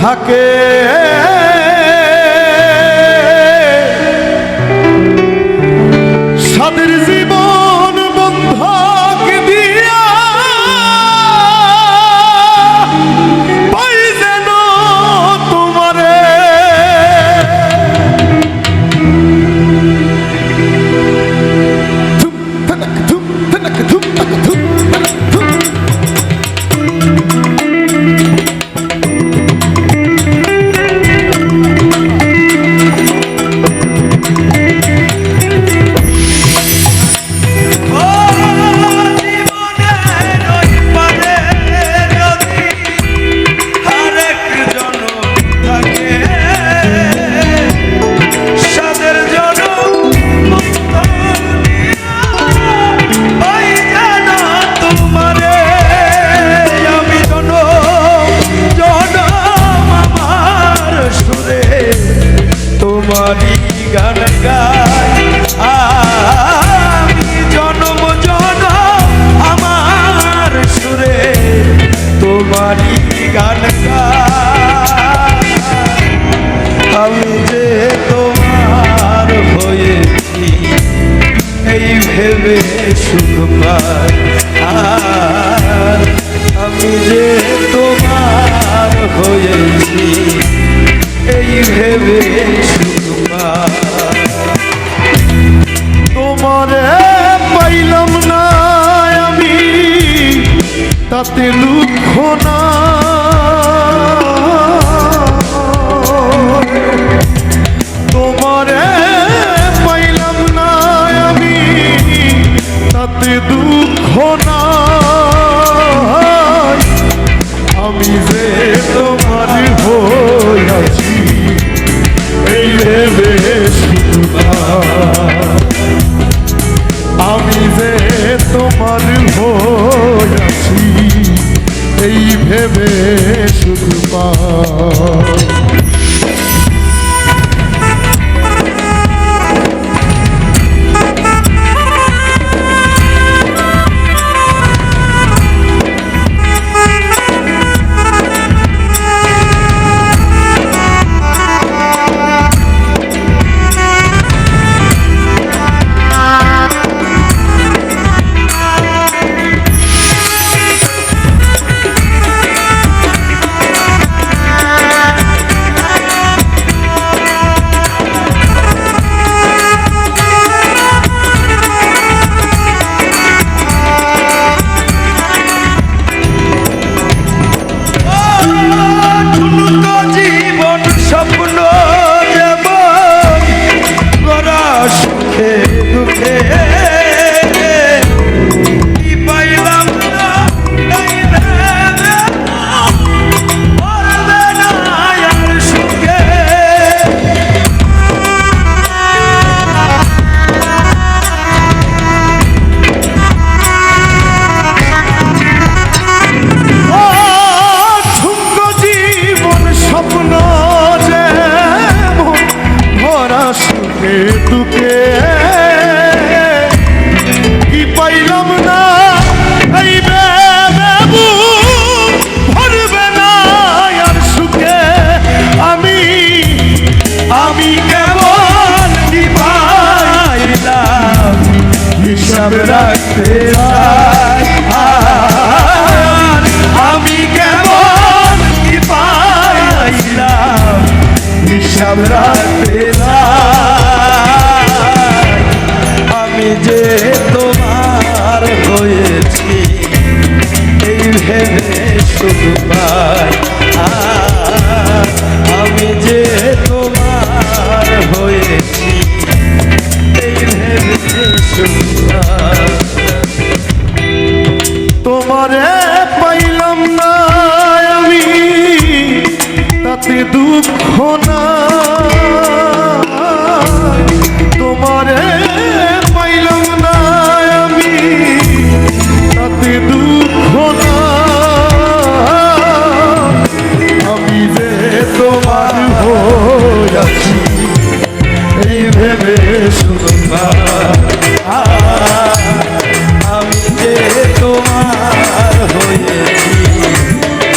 থাকে সাদের জীবন বন্ধক দিয়া পাই যেন তোমারে ধুম, ধুম, ধুম, ধুম, তোমারই গান গাই। আমি জনম জনম আমার সুরে তোমারই গান গাই। আমি যে তোমার হয়েছি, এই ভেবে সুখ পাই। আমি যে তোমার হয়েছি, এই ভেবে সুখ তোমারে পাইলাম না আমি তাতে দুঃখ না। তোমারে পাইলাম না আমি তাতে দুঃখ এই ভেবে শুধু মা সুখে কি পাইলাম না? এই বেবু ভরবে না আর সুখে। আমি আমি কেবল কি পাইলাম? হিসাব রাখতে আমি কেমন কি পাইলাম? হিসাব রাখতে যে তোমার হয়েছি, এই ভেবে শুধু পাই আমি যে তোমার হয়েছি, এই ভেবে শুধু তোমারে পাইলাম না আমি, তাতে দুঃখ না ভেবে শুধু